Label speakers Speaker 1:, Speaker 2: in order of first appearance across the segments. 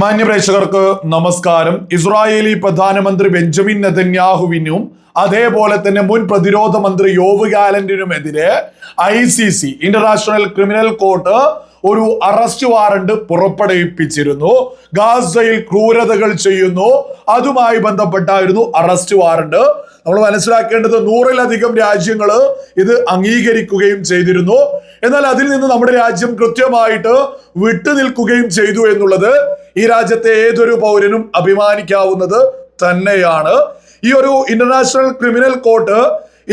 Speaker 1: മാന്യപ്രേക്ഷകർക്ക് നമസ്കാരം. ഇസ്രായേലി പ്രധാനമന്ത്രി ബെഞ്ചമിൻ നെതന്യാഹുവിനും അതേപോലെ തന്നെ മുൻ പ്രതിരോധ മന്ത്രി Yoav ഗാലന്റിനുമെതിരെ I C C international criminal court ഒരു അറസ്റ്റ് വാറണ്ട് പുറപ്പെടുവിപ്പിച്ചിരുന്നു. ഗാസയിൽ ക്രൂരതകൾ ചെയ്യുന്നു. അതുമായി ബന്ധപ്പെട്ടായിരുന്നു അറസ്റ്റ് വാറണ്ട്. നമ്മൾ മനസ്സിലാക്കേണ്ടത് നൂറിലധികം രാജ്യങ്ങൾ ഇത് അംഗീകരിക്കുകയും ചെയ്തിരുന്നു. എന്നാൽ അതിൽ നിന്ന് നമ്മുടെ രാജ്യം കൃത്യമായിട്ട് വിട്ടുനിൽക്കുകയും ചെയ്തു എന്നുള്ളത് ഈ രാജ്യത്തെ ഏതൊരു പൗരനും അഭിമാനിക്കാവുന്നത് തന്നെയാണ്. ഈ ഒരു ഇന്റർനാഷണൽ ക്രിമിനൽ കോർട്ട്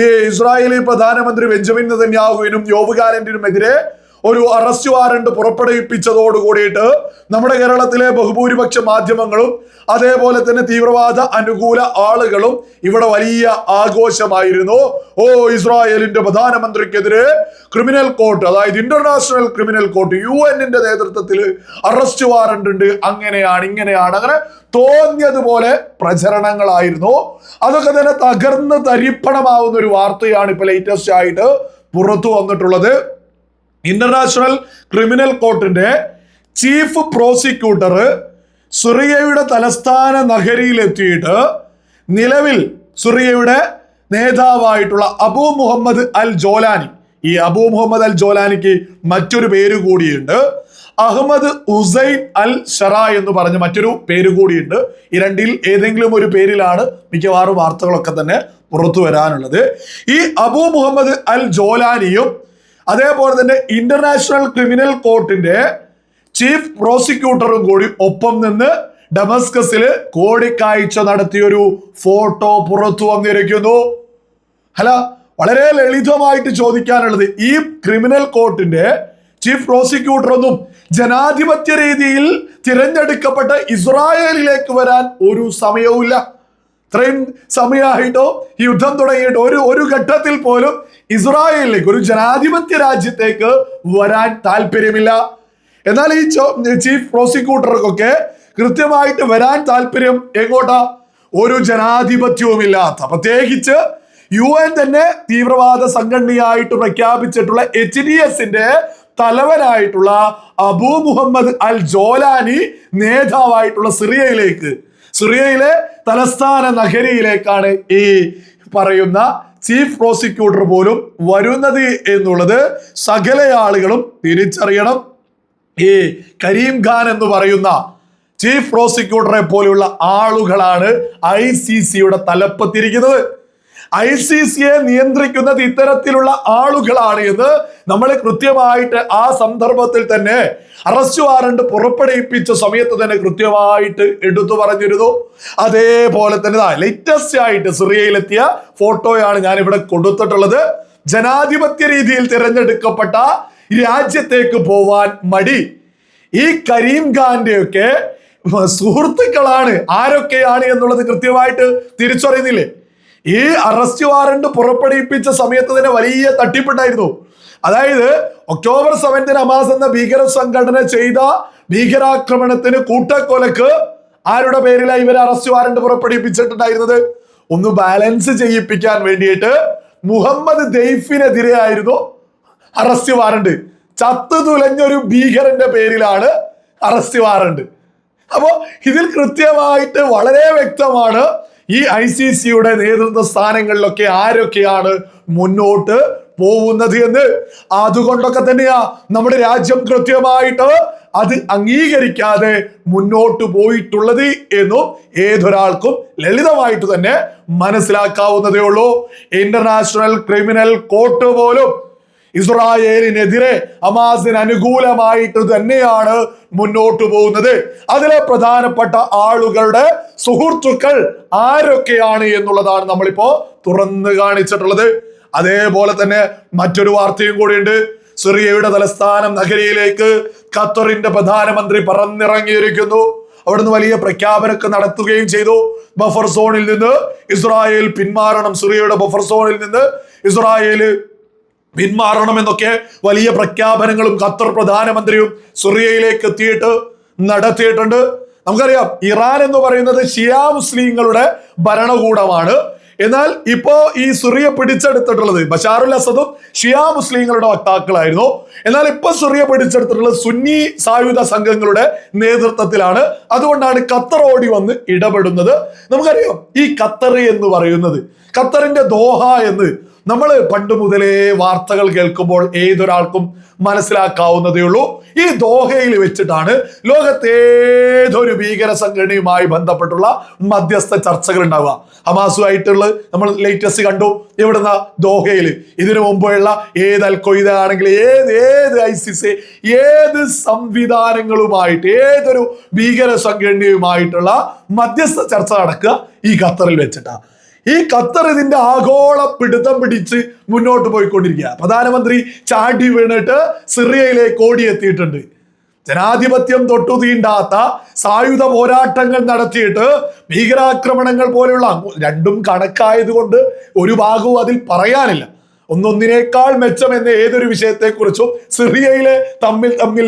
Speaker 1: ഈ ഇസ്രായേലി പ്രധാനമന്ത്രി ബെഞ്ചമിൻ നെതന്യാഹുവിനും യോവ് ഗാലന്റിനുമെതിരെ ഒരു അറസ്റ്റ് വാറണ്ട് പുറപ്പെടുവിപ്പിച്ചതോട് കൂടിയിട്ട് നമ്മുടെ കേരളത്തിലെ ബഹുഭൂരിപക്ഷ മാധ്യമങ്ങളും അതേപോലെ തന്നെ തീവ്രവാദ അനുകൂല ആളുകളും ഇവിടെ വലിയ ആഘോഷമായിരുന്നു. ഓ ഇസ്രായേലിന്റെ പ്രധാനമന്ത്രിക്കെതിരെ ക്രിമിനൽ കോർട്ട് അതായത് ഇന്റർനാഷണൽ ക്രിമിനൽ കോർട്ട് യു എന്നിന്റെ നേതൃത്വത്തിൽ അറസ്റ്റ് വാറണ്ട് ഉണ്ട്. അങ്ങനെയാണ് ഇങ്ങനെയാണ്. അങ്ങനെ തോന്നിയതുപോലെ പ്രചരണങ്ങളായിരുന്നു. അതൊക്കെ തന്നെ തകർന്ന് തരിപ്പണമാവുന്ന ഒരു വാർത്തയാണ് ഇപ്പൊ ലേറ്റസ്റ്റ് ആയിട്ട് പുറത്തു വന്നിട്ടുള്ളത്. ഇന്റർനാഷണൽ ക്രിമിനൽ കോർട്ടിന്റെ ചീഫ് പ്രോസിക്യൂട്ടർ സുറിയയുടെ തലസ്ഥാന നഗരിയിലെത്തിയിട്ട് നിലവിൽ സുറിയയുടെ നേതാവായിട്ടുള്ള അബു മുഹമ്മദ് അൽ ജോലാനി ഈ അബു മുഹമ്മദ് അൽ ജോലാനിക്ക് മറ്റൊരു പേര് കൂടിയുണ്ട്. അഹമ്മദ് ഉസൈൻ അൽ ഷറ എന്ന് പറഞ്ഞ മറ്റൊരു പേര് കൂടിയുണ്ട്. ഈ രണ്ടിൽ ഏതെങ്കിലും ഒരു പേരിലാണ് മിക്കവാറും വാർത്തകളൊക്കെ തന്നെ പുറത്തു വരാനുള്ളത്. ഈ അബു മുഹമ്മദ് അൽ ജോലാനിയും അതേപോലെ തന്നെ ഇന്റർനാഷണൽ ക്രിമിനൽ കോർട്ടിന്റെ ചീഫ് പ്രോസിക്യൂട്ടറും കൂടി ഒപ്പം നിന്ന് ഡമസ്കസിൽ കോടിക്കാഴ്ച നടത്തിയൊരു ഫോട്ടോ പുറത്തു വന്നിരിക്കുന്നു. അല്ല വളരെ ലളിതമായിട്ട് ചോദിക്കാനുള്ളത് ഈ ക്രിമിനൽ കോർട്ടിന്റെ ചീഫ് പ്രോസിക്യൂട്ടറൊന്നും ജനാധിപത്യ രീതിയിൽ തിരഞ്ഞെടുക്കപ്പെട്ട ഇസ്രായേലിലേക്ക് വരാൻ ഒരു സമയവുമില്ല. ഇത്രയും സമയമായിട്ടോ യുദ്ധം തുടങ്ങിയിട്ട് ഒരു ഒരു ഘട്ടത്തിൽ പോലും ഇസ്രായേലിലേക്ക് ഒരു ജനാധിപത്യ രാജ്യത്തേക്ക് വരാൻ താല്പര്യമില്ല. എന്നാൽ ഈ ചീഫ് പ്രോസിക്യൂട്ടർക്കൊക്കെ കൃത്യമായിട്ട് വരാൻ താല്പര്യം എങ്ങോട്ടാ? ഒരു ജനാധിപത്യവും ഇല്ലാത്ത പ്രത്യേകിച്ച് യു എൻ തന്നെ തീവ്രവാദ സംഘടനയായിട്ട് പ്രഖ്യാപിച്ചിട്ടുള്ള എച്ച് ഡി എസിന്റെ തലവനായിട്ടുള്ള അബു മുഹമ്മദ് അൽ ജോലാനി നേതാവായിട്ടുള്ള സിറിയയിലേക്ക് സിറിയയിലെ തലസ്ഥാന നഗരിയിലേക്കാണ് ഈ പറയുന്ന ചീഫ് പ്രോസിക്യൂട്ടർ പോലും വരുന്നത് എന്നുള്ളത് സകല ആളുകളും തിരിച്ചറിയണം. ഈ കരീം ഖാൻ എന്ന് പറയുന്ന ചീഫ് പ്രോസിക്യൂട്ടറെ പോലെയുള്ള ആളുകളാണ് ഐ സി സിയുടെ തലപ്പത്തിരിക്കുന്നത്. ഐ സി സിയെ നിയന്ത്രിക്കുന്നത് ഇത്തരത്തിലുള്ള ആളുകളാണ് എന്ന് നമ്മൾ കൃത്യമായിട്ട് ആ സന്ദർഭത്തിൽ തന്നെ അറസ്റ്റ് വാറണ്ട് പുറപ്പെടുവിപ്പിച്ച സമയത്ത് തന്നെ കൃത്യമായിട്ട് എടുത്തു പറഞ്ഞിരുന്നു. അതേപോലെ തന്നെ ലേറ്റസ്റ്റ് ആയിട്ട് സിറിയയിലെത്തിയ ഫോട്ടോയാണ് ഞാൻ ഇവിടെ കൊടുത്തിട്ടുള്ളത്. ജനാധിപത്യ രീതിയിൽ തിരഞ്ഞെടുക്കപ്പെട്ട രാജ്യത്തേക്ക് പോവാൻ മടി. ഈ കരീം ഖാന്റെ ഒക്കെ സുഹൃത്തുക്കളാണ്. ആരൊക്കെയാണ് എന്നുള്ളത് കൃത്യമായിട്ട് തിരിച്ചറിയുന്നില്ലേ? ഈ അറസ്റ്റ് വാറണ്ട് പുറപ്പെടുവിപ്പിച്ച സമയത്ത് തന്നെ വലിയ തട്ടിപ്പുണ്ടായിരുന്നു. അതായത് ഒക്ടോബർ സെവൻത്തിന് അമാസ് എന്ന ഭീകര സംഘടന ചെയ്ത ഭീകരാക്രമണത്തിന് കൂട്ടക്കൊലക്ക് ആരുടെ പേരിലാണ് ഇവർ അറസ്റ്റ് വാറണ്ട് പുറപ്പെടുവിപ്പിച്ചിട്ടുണ്ടായിരുന്നത്? ഒന്ന് ബാലൻസ് ചെയ്യിപ്പിക്കാൻ വേണ്ടിയിട്ട് മുഹമ്മദ് ദെയ്ഫിനെതിരെ ആയിരുന്നു അറസ്റ്റ് വാറണ്ട് ചത്തു തുലഞ്ഞൊരു ഭീകരന്റെ പേരിലാണ് അറസ്റ്റ് വാറണ്ട് അപ്പോൾ ഇതിൽ കൃത്യമായിട്ട് വളരെ വ്യക്തമാണ് ഈ ഐ സി സിയുടെ നേതൃത്വ സ്ഥാനങ്ങളിലൊക്കെ ആരൊക്കെയാണ് മുന്നോട്ട് പോകുന്നത് എന്ന്? അതുകൊണ്ടൊക്കെ തന്നെയാ നമ്മുടെ രാജ്യം കൃത്യമായിട്ട് അത് അംഗീകരിക്കാതെ മുന്നോട്ട് പോയിട്ടുള്ളത് എന്നും ഏതൊരാൾക്കും ലളിതമായിട്ട് തന്നെ മനസ്സിലാക്കാവുന്നതേ ഉള്ളൂ. ഇന്റർനാഷണൽ ക്രിമിനൽ കോർട്ട് പോലും ഇസ്രായേലിനെതിരെ ഹമാസിന് അനുകൂലമായിട്ട് തന്നെയാണ് മുന്നോട്ട് പോകുന്നത്. അതിലെ പ്രധാനപ്പെട്ട ആളുകളുടെ സുഹൃത്തുക്കൾ ആരൊക്കെയാണ് എന്നുള്ളതാണ് നമ്മളിപ്പോ തുറന്നു കാണിച്ചിട്ടുള്ളത്. അതേപോലെ തന്നെ മറ്റൊരു വാർത്തയും കൂടിയുണ്ട്. സിറിയയുടെ തലസ്ഥാനം നഗരിയിലേക്ക് ഖത്തറിന്റെ പ്രധാനമന്ത്രി പറന്നിറങ്ങിയിരിക്കുന്നു. അവിടുന്ന് വലിയ പ്രഖ്യാപനമൊക്കെ നടത്തുകയും ചെയ്തു. ബഫർ സോണിൽ നിന്ന് ഇസ്രായേൽ പിന്മാറണം. സിറിയയുടെ ബഫർ സോണിൽ നിന്ന് ഇസ്രായേൽ പിന്മാറണം എന്നൊക്കെ വലിയ പ്രഖ്യാപനങ്ങളും ഖത്തർ പ്രധാനമന്ത്രിയും സിറിയയിലേക്ക് എത്തിയിട്ട് നടത്തിയിട്ടുണ്ട്. നമുക്കറിയാം ഇറാൻ എന്ന് പറയുന്നത് ഷിയാ മുസ്ലിങ്ങളുടെ ഭരണകൂടമാണ്. എന്നാൽ ഇപ്പോ ഈ സിറിയ പിടിച്ചെടുത്തിട്ടുള്ളത് ബഷാറുൽ അസദും ഷിയാ മുസ്ലിങ്ങളുടെ വക്താക്കളായിരുന്നു. എന്നാൽ ഇപ്പൊ സിറിയ പിടിച്ചെടുത്തിട്ടുള്ളത് സുന്നി സായുധ സംഘങ്ങളുടെ നേതൃത്വത്തിലാണ്. അതുകൊണ്ടാണ് ഖത്തർ ഓടി വന്ന് ഇടപെടുന്നത്. നമുക്കറിയാം ഈ ഖത്തർ എന്ന് പറയുന്നത് ഖത്തറിന്റെ ദോഹ എന്ന് നമ്മൾ പണ്ട് മുതലേ വാർത്തകൾ കേൾക്കുമ്പോൾ ഏതൊരാൾക്കും മനസ്സിലാക്കാവുന്നതേ ഉള്ളൂ. ഈ ദോഹയിൽ വെച്ചിട്ടാണ് ലോകത്തേതൊരു ഭീകര സംഘടനയുമായി ബന്ധപ്പെട്ടുള്ള മധ്യസ്ഥ ചർച്ചകൾ ഉണ്ടാവുക. ഹമാസുമായിട്ടുള്ള നമ്മൾ ലേറ്റസ്റ്റ് കണ്ടു. ഇവിടുന്ന് ദോഹയിൽ. ഇതിനു മുമ്പുള്ള ഏത് അൽക്കൊയ്ത ആണെങ്കിൽ ഏത് ഏത് ഐ സി സി ഏത് സംവിധാനങ്ങളുമായിട്ട് ഏതൊരു ഭീകര സംഘടനയുമായിട്ടുള്ള മധ്യസ്ഥ ചർച്ച നടക്കുക ഈ ഖത്തറിൽ വെച്ചിട്ടാണ്. ഈ ഖത്തർ ഇതിന്റെ ആഗോള പിടുത്തം പിടിച്ച് മുന്നോട്ട് പോയിക്കൊണ്ടിരിക്കുക പ്രധാനമന്ത്രി ചാടി വീണിട്ട് സിറിയയിലേക്ക് ഓടിയെത്തിയിട്ടുണ്ട്. ജനാധിപത്യം തൊട്ടു തീണ്ടാത്ത സായുധ പോരാട്ടങ്ങൾ നടത്തിയിട്ട് ഭീകരാക്രമണങ്ങൾ പോലെയുള്ള രണ്ടും കണക്കായതുകൊണ്ട് ഒരു ഭാഗവും അതിൽ പറയാനില്ല. ഒന്നൊന്നിനേക്കാൾ മെച്ചം എന്ന ഏതൊരു വിഷയത്തെക്കുറിച്ചും സിറിയയിലെ തമ്മിൽ തമ്മിൽ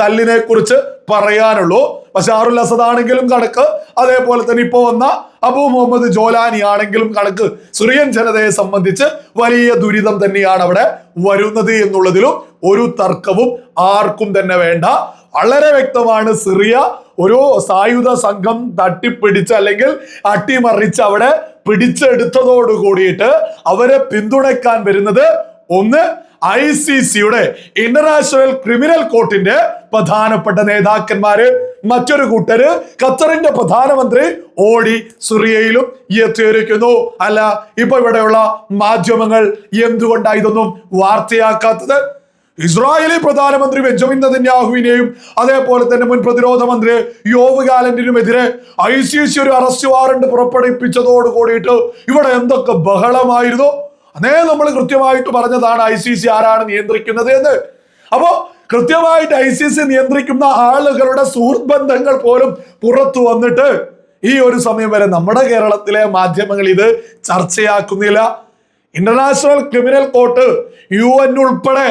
Speaker 1: തല്ലിനെ കുറിച്ച് പറയാനുള്ളൂ. ബഷാറുൽ അസദ് ആണെങ്കിലും കണക്ക്. അതേപോലെ തന്നെ ഇപ്പോ വന്ന അബു മുഹമ്മദ് ജോലാനി ആണെങ്കിലും കണക്ക്. സുറിയൻ ജനതയെ സംബന്ധിച്ച് വലിയ ദുരിതം തന്നെയാണ് അവിടെ വരുന്നത് എന്നുള്ളതിലും ഒരു തർക്കവും ആർക്കും തന്നെ വേണ്ട. വളരെ വ്യക്തമാണ് സിറിയ ഒരു സായുധ സംഘം തട്ടിപ്പിടിച്ച് അല്ലെങ്കിൽ അട്ടിമറിച്ച് അവിടെ പിടിച്ചെടുത്തതോട് കൂടിയിട്ട് അവരെ പിന്തുണയ്ക്കാൻ വരുന്നത് ഒന്ന് ഐ സി സിയുടെ ഇന്റർനാഷണൽ ക്രിമിനൽ കോർട്ടിന്റെ പ്രധാനപ്പെട്ട നേതാക്കന്മാര് മറ്റൊരു കൂട്ടര് ഖത്തറിന്റെ പ്രധാനമന്ത്രി ഓടി സിറിയയിലും എത്തിയിരിക്കുന്നു. അല്ല ഇപ്പൊ ഇവിടെയുള്ള മാധ്യമങ്ങൾ എന്തുകൊണ്ടാണ് ഇതൊന്നും വാർത്തയാക്കാത്തത്? ഇസ്രായേലി പ്രധാനമന്ത്രി ബെഞ്ചമിൻ നെതന്യാഹുവിനെയും അതേപോലെ തന്നെ മുൻ പ്രതിരോധ മന്ത്രി യോവ് ഗാലന്റിനുമെതിരെ ഐ സി സി ഒരു അറസ്റ്റ് വാറണ്ട് പുറപ്പെടുവിപ്പിച്ചതോട് കൂടിയിട്ട് ഇവിടെ എന്തൊക്കെ ബഹളമായിരുന്നു? അതേ നമ്മൾ കൃത്യമായിട്ട് പറഞ്ഞതാണ് ഐ സി സി ആരാണ് നിയന്ത്രിക്കുന്നത് എന്ന്. അപ്പോ കൃത്യമായിട്ട് ഐ സി സി നിയന്ത്രിക്കുന്ന ആളുകളുടെ സുഹൃത്ത് ബന്ധങ്ങൾ പോലും പുറത്തു വന്നിട്ട് ഈ ഒരു സമയം വരെ നമ്മുടെ കേരളത്തിലെ മാധ്യമങ്ങൾ ഇത് ചർച്ചയാക്കുന്നില്ല. International criminal court U N ഉൾപ്പെടെ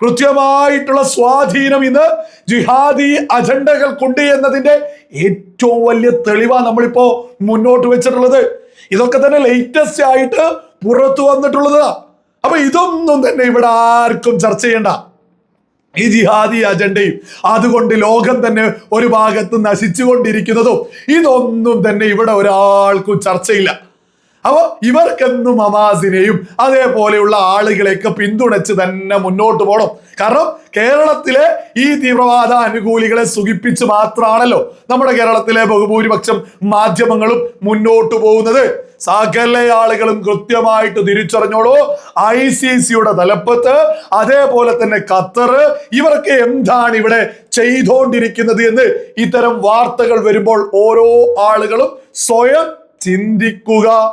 Speaker 1: കൃത്യമായിട്ടുള്ള സ്വാധീനം ഇന്ന് ജിഹാദി അജണ്ടകൾ അജണ്ടകൾക്കുണ്ട് എന്നതിന്റെ ഏറ്റവും വലിയ തെളിവാണ് നമ്മളിപ്പോ മുന്നോട്ട് വെച്ചിട്ടുള്ളത്. ഇതൊക്കെ തന്നെ ലേറ്റസ്റ്റ് ആയിട്ട് പുറത്തു വന്നിട്ടുള്ളത്. അപ്പൊ ഇതൊന്നും തന്നെ ഇവിടെ ആർക്കും ചർച്ച ചെയ്യണ്ട. ഈ ജിഹാദി അജണ്ടയും. അതുകൊണ്ട് ലോകം തന്നെ ഒരു ഭാഗത്ത് നശിച്ചുകൊണ്ടിരിക്കുന്നതും ഇതൊന്നും തന്നെ ഇവിടെ ഒരാൾക്കും ചർച്ചയില്ല. അപ്പൊ ഇവർക്കെന്നും ഹമാസിനെയും അതേപോലെയുള്ള ആളുകളെയൊക്കെ പിന്തുണച്ച് തന്നെ മുന്നോട്ട് പോകണം കാരണം കേരളത്തിലെ ഈ തീവ്രവാദ അനുകൂലികളെ സുഖിപ്പിച്ച് മാത്രമാണല്ലോ നമ്മുടെ കേരളത്തിലെ ബഹുഭൂരിപക്ഷം മാധ്യമങ്ങളും മുന്നോട്ട് പോകുന്നത്. സകല ആളുകളും കൃത്യമായിട്ട് തിരിച്ചറിഞ്ഞോളൂ. ഐ സി സിയുടെ തലപ്പത്ത് അതേപോലെ തന്നെ ഖത്തർ ഇവർക്ക് എന്താണ് ഇവിടെ ചെയ്തുകൊണ്ടിരിക്കുന്നത് എന്ന് ഇത്തരം വാർത്തകൾ വരുമ്പോൾ ഓരോ ആളുകളും സ്വയം ചിന്തിക്കുക.